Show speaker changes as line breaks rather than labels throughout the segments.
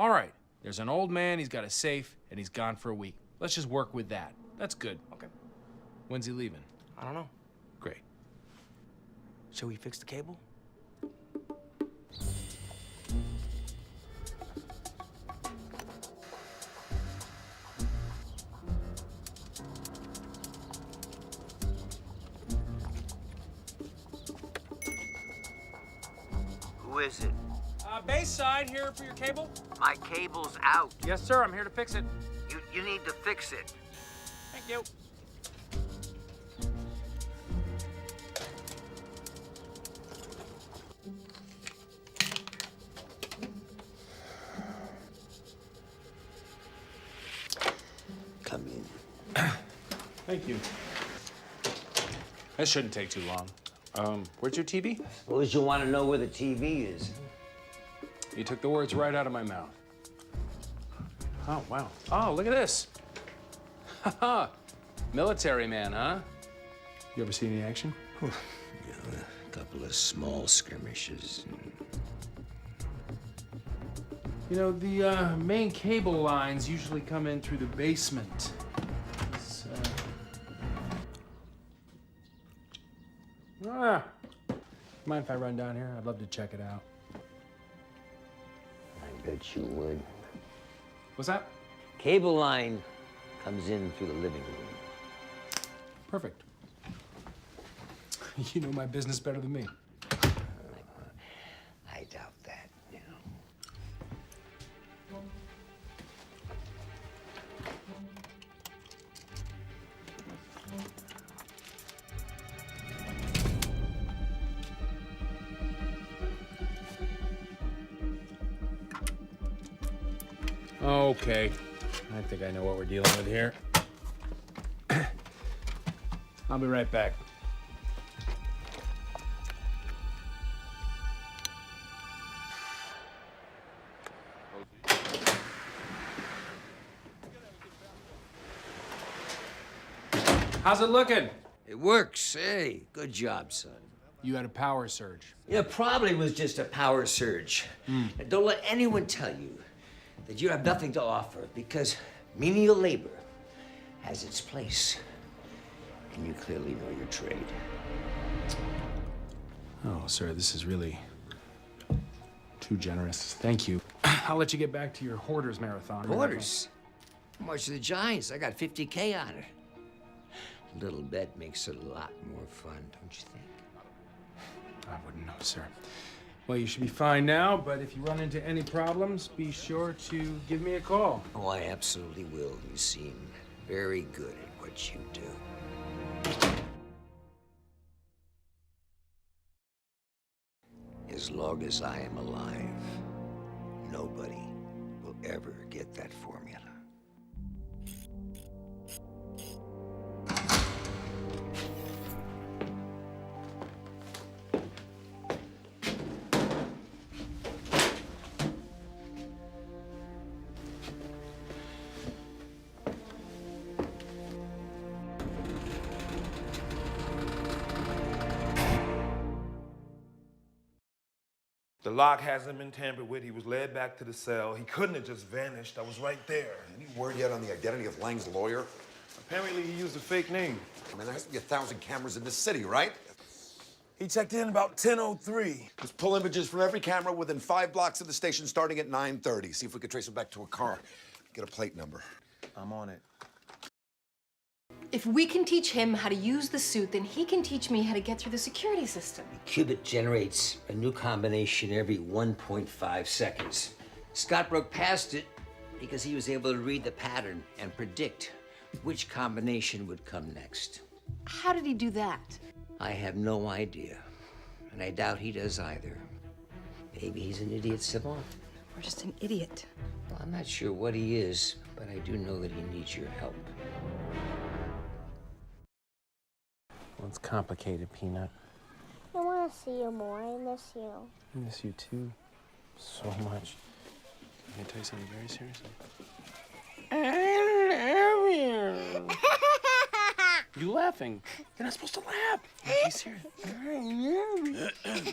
All right, there's an old man, he's got a safe, and he's gone for a week. Let's just work with that. That's good.
Okay.
When's he leaving?
I don't know.
Great.
Shall we fix the cable?
Who is it?
Uh, Bayside here for your cable?
My cable's out.
Yes, sir. I'm here to fix it.
You you need to fix it.
Thank you.
Come in.
Thank you. That shouldn't take too long. Um, where's your TV?
Suppose you want to know where the TV is.
You took the words right out of my mouth. Oh, wow. Oh, look at this. Ha Military man, huh? You ever see any action?
A couple of small skirmishes.
You know, the uh, main cable lines usually come in through the basement. It's. Ah. Mind if I run down here? I'd love to check it out.
I bet you would.
What's that?
Cable line comes in through the living room.
Perfect. You know my business better than me. Okay. I think I know what we're dealing with here. I'll be right back. How's it looking?
It works. Hey, good job, son.
You had a power surge.
Yeah, probably was just a power surge. And don't let anyone tell you that you have nothing to offer because menial labor has its place. And you clearly know your trade.
Oh, sir, this is really too generous. Thank you. I'll let you get back to your hoarders marathon.
Hoarders? Much are the Giants? I got 50K on it. A little bet makes it a lot more fun, don't you think?
I wouldn't know, sir. Well, you should be fine now, but if you run into any problems, be sure to give me a call.
Oh, I absolutely will. You seem very good at what you do. As long as I am alive, nobody will ever get that formula.
Lock hasn't been tampered with. He was led back to the cell. He couldn't have just vanished. I was right there.
Any word yet on the identity of Lang's lawyer?
Apparently, he used a fake name.
I mean, there has to be a thousand cameras in this city, right?
He checked in about 10:03.
Let's pull images from every camera within five blocks of the station starting at 9.30. See if we could trace him back to a car. Get a plate number.
I'm on it.
If we can teach him how to use the suit, then he can teach me how to get through the security system.
Qubit generates a new combination every 1.5 seconds. Scott broke past it because he was able to read the pattern and predict which combination would come next.
How did he do that?
I have no idea, and I doubt he does either. Maybe he's an idiot savant.
Or just an idiot?
Well, I'm not sure what he is, but I do know that he needs your help.
It's complicated, Peanut.
I want to see you more. I miss you.
I miss you too. So much. Can I tell you something very seriously?
I love you.
You laughing? You're not supposed to laugh. Be serious.
I love you.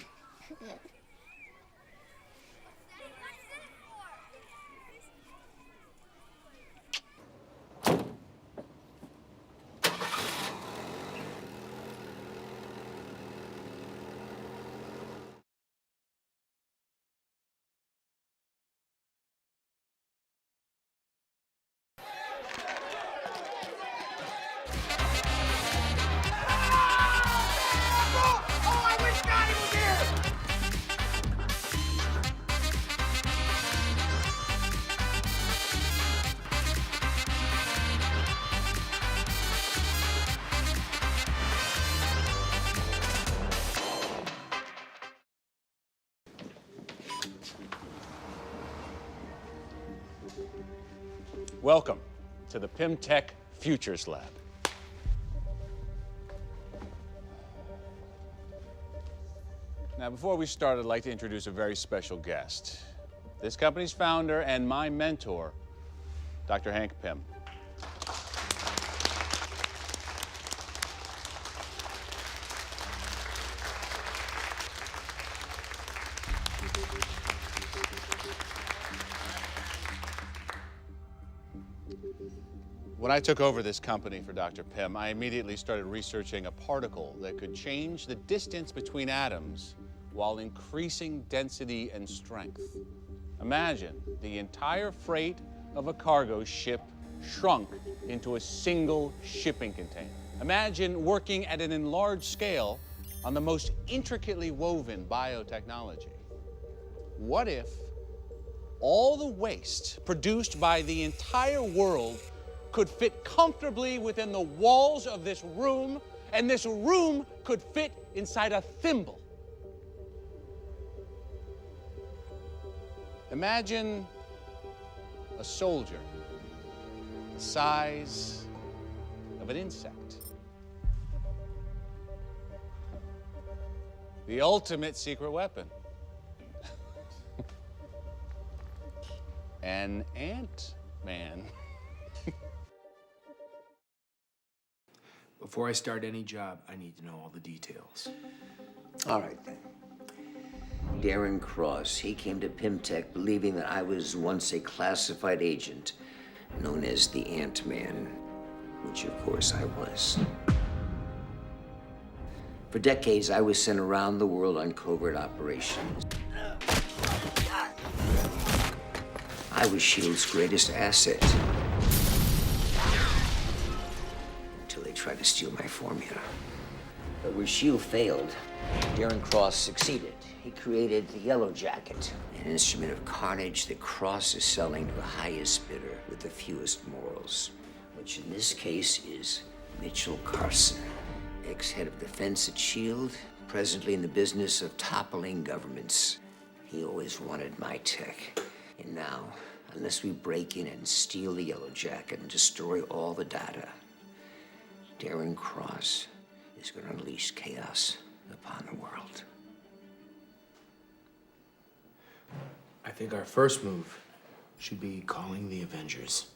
Welcome to the PimTech Futures Lab. Now, before we start, I'd like to introduce a very special guest. This company's founder and my mentor, Dr. Hank Pym. When I took over this company for Dr. Pym, I immediately started researching a particle that could change the distance between atoms while increasing density and strength. Imagine the entire freight of a cargo ship shrunk into a single shipping container. Imagine working at an enlarged scale on the most intricately woven biotechnology. What if all the waste produced by the entire world could fit comfortably within the walls of this room, and this room could fit inside a thimble. Imagine a soldier the size of an insect. The ultimate secret weapon. An ant man.
Before I start any job, I need to know all the details.
All right then. Darren Cross, he came to Pimtech believing that I was once a classified agent known as the Ant Man, which of course I was. For decades, I was sent around the world on covert operations. I was S.H.I.E.L.D.'s greatest asset. To steal my formula. But where S.H.I.E.L.D. failed, Darren Cross succeeded. He created the Yellow Jacket, an instrument of carnage that Cross is selling to the highest bidder with the fewest morals, which in this case is Mitchell Carson, ex head of defense at S.H.I.E.L.D., presently in the business of toppling governments. He always wanted my tech. And now, unless we break in and steal the Yellow Jacket and destroy all the data, Darren Cross is going to unleash chaos upon the world.
I think our first move should be calling the Avengers.